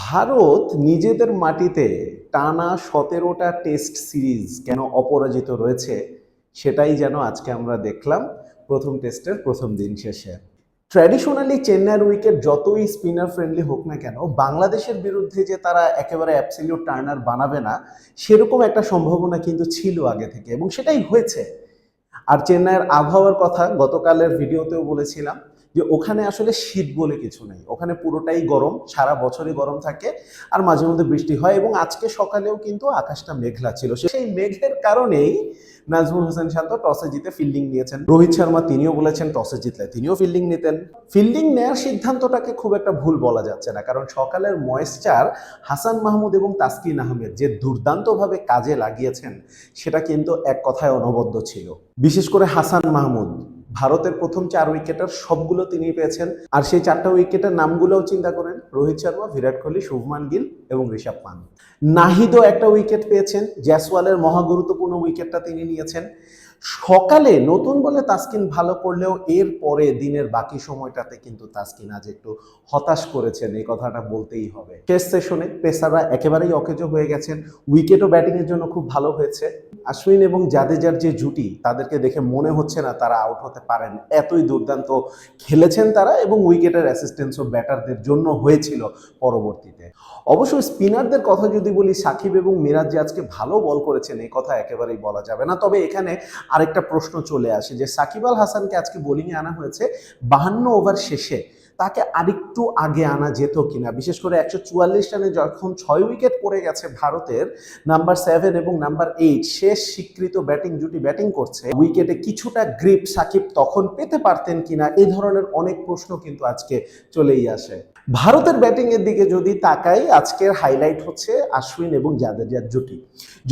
ভারত নিজেদের মাটিতে টানা সতেরোটা টেস্ট সিরিজ কেন অপরাজিত রয়েছে, সেটাই যেন আজকে আমরা দেখলাম। প্রথম টেস্টের প্রথম দিন শেষে। ট্র্যাডিশনালি চেন্নাইয়ের উইকেট যতই স্পিনার ফ্রেন্ডলি হোক না কেন, বাংলাদেশের বিরুদ্ধে যে তারা একেবারে অ্যাবসলিউট টার্নার বানাবে না, সেরকম একটা সম্ভাবনা কিন্তু ছিল আগে থেকে এবং সেটাই হয়েছে। আর চেন্নাইয়ের আবহাওয়ার কথা গতকালের ভিডিওতেও বলেছিলাম যে ওখানে আসলে শীত বলে কিছু নেই। ওখানে পুরোটাই গরম, সারা বছরই গরম থাকে আর মাঝে মধ্যে বৃষ্টি হয় এবং আজকে সকালেও কিন্তু আকাশটা মেঘলা ছিল। সেই মেঘের কারণেই নাজমুল হোসেন শান্ত টসে জিতে ফিল্ডিং নিয়েছেন। রোহিত শর্মা তিনিও বলেছেন টসে জিতলে তিনিও ফিল্ডিং নিতেন। ফিল্ডিং নেয়ার সিদ্ধান্তটাকে খুব একটা ভুল বলা যাচ্ছে না, কারণ সকালের ময়েশ্চার হাসান মাহমুদ এবং তাসকিন আহমেদ যে দুর্দান্তভাবে কাজে লাগিয়েছেন, সেটা কিন্তু এক কথায় অনবদ্য ছিল। বিশেষ করে হাসান মাহমুদ। ভারতের প্রথম চার উইকেটার সবগুলো তিনি পেয়েছেন। আর সেই চারটা উইকেটের নামগুলোও চিন্তা করেন। রোহিত শর্মা, বিরাট কোহলি, শুভমান গিল এবং ঋষভ পান্ত নাহিদও একটা উইকেট পেয়েছেন, জয়সওয়ালের মহা গুরুত্বপূর্ণ উইকেটটা তিনি নিয়েছেন। সকালে নতুন বলে তাসকিন ভালো করলেও এর পরে দিনের বাকি সময়টাতে কিন্তু তাসকিন আজ একটু হতাশ করেছেন, এই কথাটা বলতেই হবে। শেষ সেশনে পেসাররা একেবারেই অকেজো হয়ে গেছেন উইকেটও ব্যাটিংয়ের জন্য খুব ভালো হয়েছে। আশ্বিন এবং জাদেজার যে জুটি, তাদেরকে দেখে মনে হচ্ছে না তারা আউট হতে পারেন। এতই দুর্দান্ত খেলেছেন তারা এবং উইকেটের অ্যাসিস্ট্যান্সও ব্যাটারদের জন্য হয়েছিল পরবর্তীতে। অবশ্য স্পিনারদের কথা যদি বলি, সাকিব এবং মিরাজ যে আজকে ভালো বল করেছেন, এই কথা একেবারেই বলা যাবে না। তবে এখানে আরেকটা প্রশ্ন চলে আসে যে, সাকিব আল হাসানকে আজকে বোলিংয়ে আনা হয়েছে বাহান্ন ওভার শেষে। তাকে আরেকটু আগে আনা যেত কিনা? বিশেষ করে একশো চুয়াল্লিশ রানে যখন ছয় উইকেট পড়ে গেছে ভারতের নাম্বার সেভেন এবং নাম্বার এইট শেষ স্বীকৃত ব্যাটিং জুটি ব্যাটিং করছে। উইকেটে কিছুটা গ্রিপ সাকিব তখন পেতে পারতেন কিনা? এই ধরনের অনেক প্রশ্ন কিন্তু আজকে চলেই আসে। ভারতের ব্যাটিং এর দিকে যদি তাকাই, আজকের হাইলাইট হচ্ছে আশ্বিন এবং জাদেজার জুটি।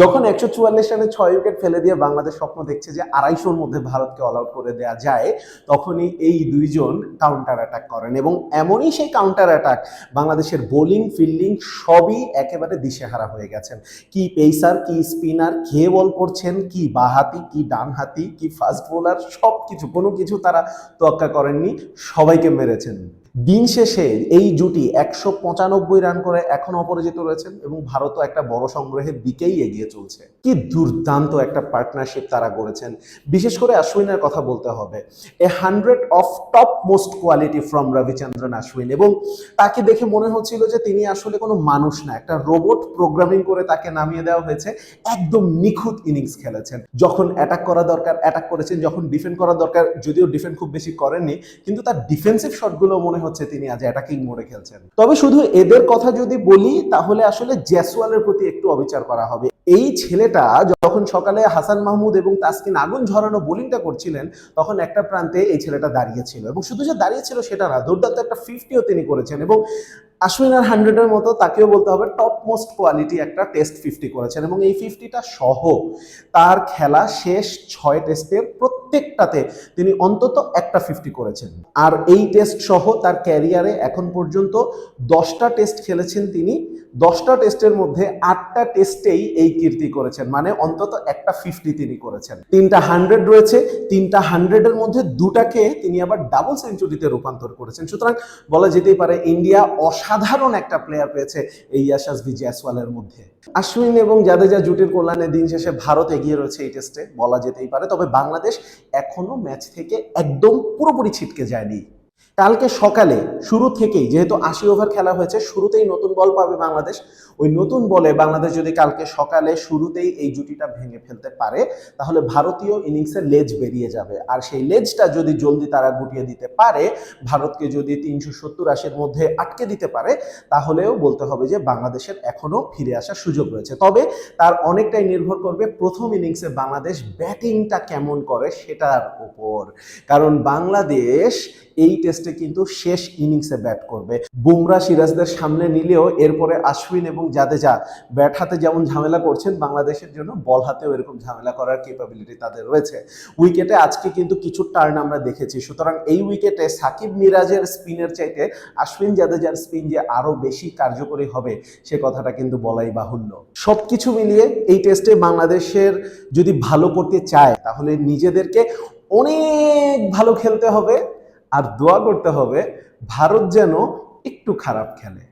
যখন একশো চুয়াল্লিশ রানে ছয় উইকেট ফেলে দিয়ে বাংলাদেশ স্বপ্ন দেখছে যে আড়াইশোর মধ্যে ভারতকে অল আউট করে দেওয়া যায়, তখনই এই দুইজন কাউন্টার অ্যাটাক করেন এবং এমনই সেই কাউন্টার অ্যাটাক বাংলাদেশের বোলিং ফিল্ডিং সবই একেবারে দিশেহারা হয়ে গেছেন। কি পেসার কি স্পিনার কে বল করছেন, কি বাহাতি, কি ডানহাতি, কি ফাস্ট বোলার সব কিছু কোনো কিছু তারা তোয়াক্কা করেননি, সবাইকে মেরেছেন। দিন শেষে এই জুটি একশো পঁচানব্বই রান করে এখন অপরাজিত রয়েছেন এবং ভারতও একটা বড় সংগ্রহের দিকেই এগিয়ে চলছে। কি দুর্দান্ত একটা পার্টনারশিপ তারা গড়েছেন। বিশেষ করে আশ্বিনের কথা বলতে হবে। A hundred of top most quality from Ravichandran Ashwin এবং তাকে দেখে মনে হচ্ছিল যে তিনি আসলে কোনো মানুষ না, একটা রোবট প্রোগ্রামিং করে তাকে নামিয়ে দেওয়া হয়েছে। একদম নিখুঁত ইনিংস খেলেছেন। যখন অ্যাটাক করা দরকার অ্যাটাক করেছেন, যখন ডিফেন্ড করা দরকার, যদিও ডিফেন্ড খুব বেশি করেননি, কিন্তু তার ডিফেন্সিভ শটগুলো মনে হচ্ছে তিনি আজ অ্যাটাকিং মোডে খেলছেন। তবে শুধু এদের কথা যদি বলি, তাহলে আসলে জেসওয়ালের প্রতি একটু অবিচার করা হবে। এই ছেলেটা যখন সকালে হাসান মাহমুদ এবং তাসকিন আগুন ঝরানো বোলিংটা করছিলেন, তখন একটা প্রান্তে এই ছেলেটা দাঁড়িয়েছিল এবং শুধু যে দাঁড়িয়েছিল সেটা না, দুর্দান্ত একটা ফিফটিও তিনি করেছেন। এবং আশ্বিন আর হান্ড্রেডের মতো তাকেও বলতে হবে টপ মোস্ট কোয়ালিটি একটা টেস্ট ফিফটি করেছেন এবং এই ফিফটিটা সহ তার খেলা শেষ ছয় টেস্টের প্রত্যেকটাতে তিনি অন্তত একটা ফিফটি করেছেন। আর এই টেস্ট সহ তার ক্যারিয়ারে এখন পর্যন্ত দশটা টেস্ট খেলেছেন তিনি, দশটা টেস্টের মধ্যে আটটা টেস্টেই এই কীর্তি করেছেন মানে অন্তত একটা ফিফটি তিনি করেছেন। তিনটা হান্ড্রেড রয়েছে, তিনটা হান্ড্রেডের মধ্যে দুটাকে তিনি আবার ডাবল সেঞ্চুরিতে রূপান্তর করেছেন। সুতরাং বলা যেতেই পারে, ইন্ডিয়া অসাধারণ একটা প্লেয়ার পেয়েছে এই ইয়াশাসবি জয়সওয়ালের মধ্যে। আশ্বিন এবং জাদেজা জুটির কল্যাণে দিন শেষে ভারত এগিয়ে রয়েছে এই টেস্টে বলা যেতেই পারে। তবে বাংলাদেশ এখনও ম্যাচ থেকে একদম পুরোপুরি ছিটকে যায়নি। কালকে সকালে শুরু থেকেই, যেহেতু আশি ওভার খেলা হয়েছে, শুরুতেই নতুন বল পাবে বাংলাদেশ। ওই নতুন বলে বাংলাদেশ যদি কালকে সকালে শুরুতেই এই জুটিটা ভেঙে ফেলতে পারে, তাহলে ভারতীয় ইনিংসের লেজ বেরিয়ে যাবে। আর সেই লেজটা যদি জলদি তারা গুটিয়ে দিতে পারে, ভারতকে যদি তিনশো সত্তর আশির মধ্যে আটকে দিতে পারে, তাহলেও বলতে হবে যে বাংলাদেশের এখনও ফিরে আসার সুযোগ রয়েছে। তবে তার অনেকটাই নির্ভর করবে প্রথম ইনিংসে বাংলাদেশ ব্যাটিংটা কেমন করে, সেটার উপর। কারণ বাংলাদেশ এই টেস্টে কিন্তু শেষ ইনিংসে ব্যাট করবে। বুমরা সিরাজদের সামনে নিলেও এরপরে আশ্বিন এবং জাদেজা ব্যাট হাতে যেমন ঝামেলা করছেন, বাংলাদেশের জন্য বল হাতেও এরকম ঝামেলা করার ক্যাপাবিলিটি তাদের রয়েছে। উইকেটে আজকে কিন্তু কিছু টার্ন আমরা দেখেছি। সুতরাং এই উইকেটে সাকিব মিরাজের স্পিনের চাইতে আশ্বিন জাদেজার স্পিন যে আরও বেশি কার্যকরী হবে, সে কথাটা কিন্তু বলাই বাহুল্য। সবকিছু মিলিয়ে এই টেস্টে বাংলাদেশের যদি ভালো করতে চায়, তাহলে নিজেদেরকে অনেক ভালো খেলতে হবে। আর দোয়া করতে হবে ভারত যেন একটু খারাপ খেলে।